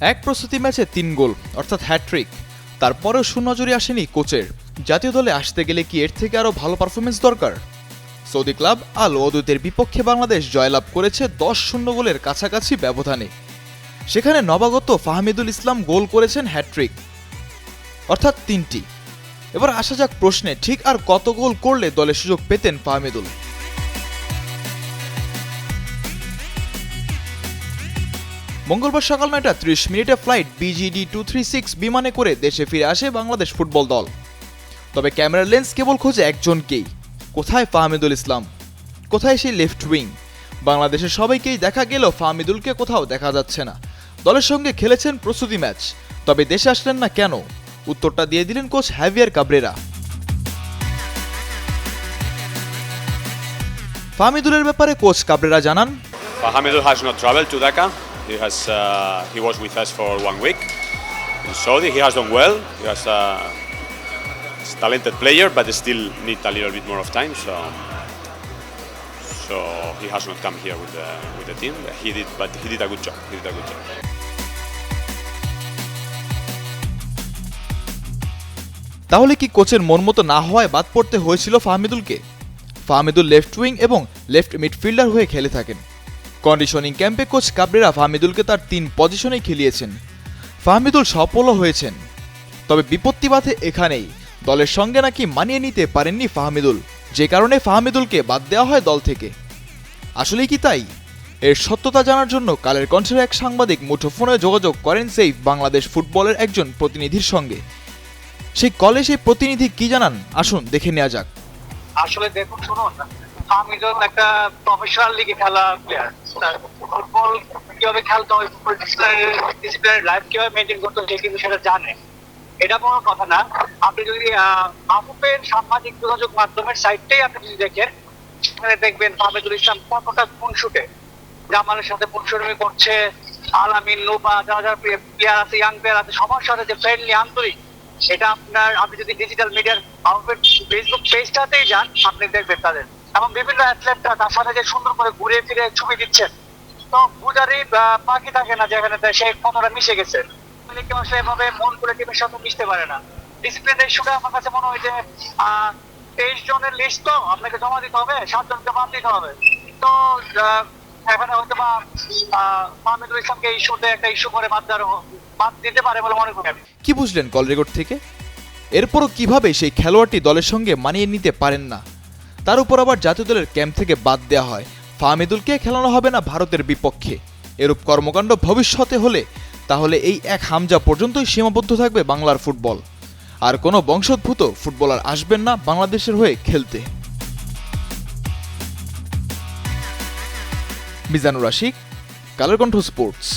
এক প্রস্তুতি ম্যাচে তিন গোল, অর্থাৎ হ্যাট্রিক তারপরেও সুনজরে আসেনি কোচের। জাতীয় দলে আসতে গেলে কি এর থেকে আরও ভালো পারফরমেন্স দরকার? সৌদি ক্লাব আল ওদুদের বিপক্ষে বাংলাদেশ জয়লাভ করেছে দশ শূন্য গোলের কাছাকাছি ব্যবধানে। সেখানে নবাগত ফাহমিদুল ইসলাম গোল করেছেন হ্যাট্রিক অর্থাৎ তিনটি। এবার আসা যাক প্রশ্নে, ঠিক আর কত গোল করলে দলে সুযোগ পেতেন ফাহমিদুল? মঙ্গলবার সকাল নয়টা ত্রিশ মিনিটে flight BGD two three six বিমানে করে দেশে ফিরে আসে বাংলাদেশ ফুটবল দল। তবে ক্যামেরার লেন্স কেবল খোঁজে একজনকেই। কোথায় ফাহমিদুল ইসলাম? কোথায় সেই লেফট উইং? বাংলাদেশের সবাইকেই দেখা গেলেও ফাহমিদুলকে কোথাও দেখা যাচ্ছে না। দলের সঙ্গে খেলেছেন প্রস্তুতি ম্যাচ, তবে দেশে আসলেন না কেন? উত্তরটা দিয়ে দিলেন কোচ হ্যাভিয়ার কাবরেরা। ফাহমিদুলের ব্যাপারে কোচ কাবরেরা জানান not traveled to Dhaka. He has uh, he was with us for one week in Saudi. He has done well. He has a talented player, but still need a little bit more of time. So so he has not come here with the with the team. He did, but he did a good job. He did a good job. তাহলে কি কোচের মন মতো না হওয়ায় বাদ পড়তে হয়েছিল ফাহমিদুলকে ফাহমিদুল লেফট উইং এবং লেফট মিডফিল্ডার হয়ে খেলে থাকেন কন্ডিশনিং ক্যাম্পে কোচ কাবরেরা ফাহমিদুলকে তার তিন পজিশনেই খেলিয়েছেন। ফাহমিদুল সফলও হয়েছেন। তবে বিপত্তি বাধে এখানেই দলের সঙ্গে নাকি মানিয়ে নিতে পারেননি ফাহমিদুল। যে কারণে ফাহমিদুলকে বাদ দেওয়া হয় দল থেকে। আসলেই কি তাই? এর সত্যতা জানার জন্য কালের কণ্ঠের এক সাংবাদিক মুঠোফোনে যোগাযোগ করেন সেই বাংলাদেশ ফুটবলের একজন প্রতিনিধির সঙ্গে। সেই কলে সেই প্রতিনিধি কি জানান? আসুন দেখে নেওয়া যাক। আসলে দেখুন, শুনুন। হামিদুল একটা প্রফেশনাল লিগে খেলা প্লেয়ার ফুটবল কীভাবে খেলতে হয় ডিসিপ্লিনের লাইফ কীভাবে মেনটেন করতে হয় কিন্তু সেটা জানে। এটা কোনো কথা না। আপনি যদি মাহবুবের সামাজিক যোগাযোগ মাধ্যমের সাইটটাই আপনি যদি দেখেন, সেখানে দেখবেন হামিদুল ইসলাম কতটা কোন শুটে জামালের সাথে পুনশুরমি করছে, আলামিন নুবা যারা যারা প্লেয়ার আছে ইয়াং প্লেয়ার আছে, সবার সাথে যে ফ্রেন্ডলি আন্তরিক, সেটা আপনার, আপনি যদি ডিজিটাল মিডিয়ার ফেসবুক পেজটাতেই যান, আপনি দেখবেন তাদের। এবং বিভিন্ন অ্যাথলেটরা তার সাথে যে সুন্দর করে ঘুরে ফিরে ছবি দিচ্ছেন। তো বুঝারই বাকি থাকে না যেখানে সে কতটা মিশে গেছে? মানে কেউ মন করে টিমের সাথে মিশতে পারে না। ডিসিপ্লিন আমার কাছে মনে হয় যে তেইশ জনের লিস্ট তো, আপনাকে জমা দিতে হবে বাদ দিতে হবে। তো এখানে হয়তো বা মাহমুদুল ইসলামকে ইস্যুতে একটা ইস্যু করে বাদ দেওয়ার বাদ দিতে পারে বলে মনে করি কি বুঝলেন কল রেকর্ড থেকে? এরপরও কীভাবে সেই খেলোয়াড়টি দলের সঙ্গে মানিয়ে নিতে পারেন না? তার উপর আবার জাতীয় দলের ক্যাম্প থেকে বাদ দেওয়া হয়। ফাহমিদুলকে খেলানো হবে না ভারতের বিপক্ষে। এরূপ কর্মকাণ্ড ভবিষ্যতে হলে তাহলে এই এক হামজা পর্যন্তই সীমাবদ্ধ থাকবে বাংলার ফুটবল। আর কোনো বংশোদ্ভূত ফুটবলার আসবেন না বাংলাদেশের হয়ে খেলতে। মিজানুর রাশিক, কালের কণ্ঠ স্পোর্টস।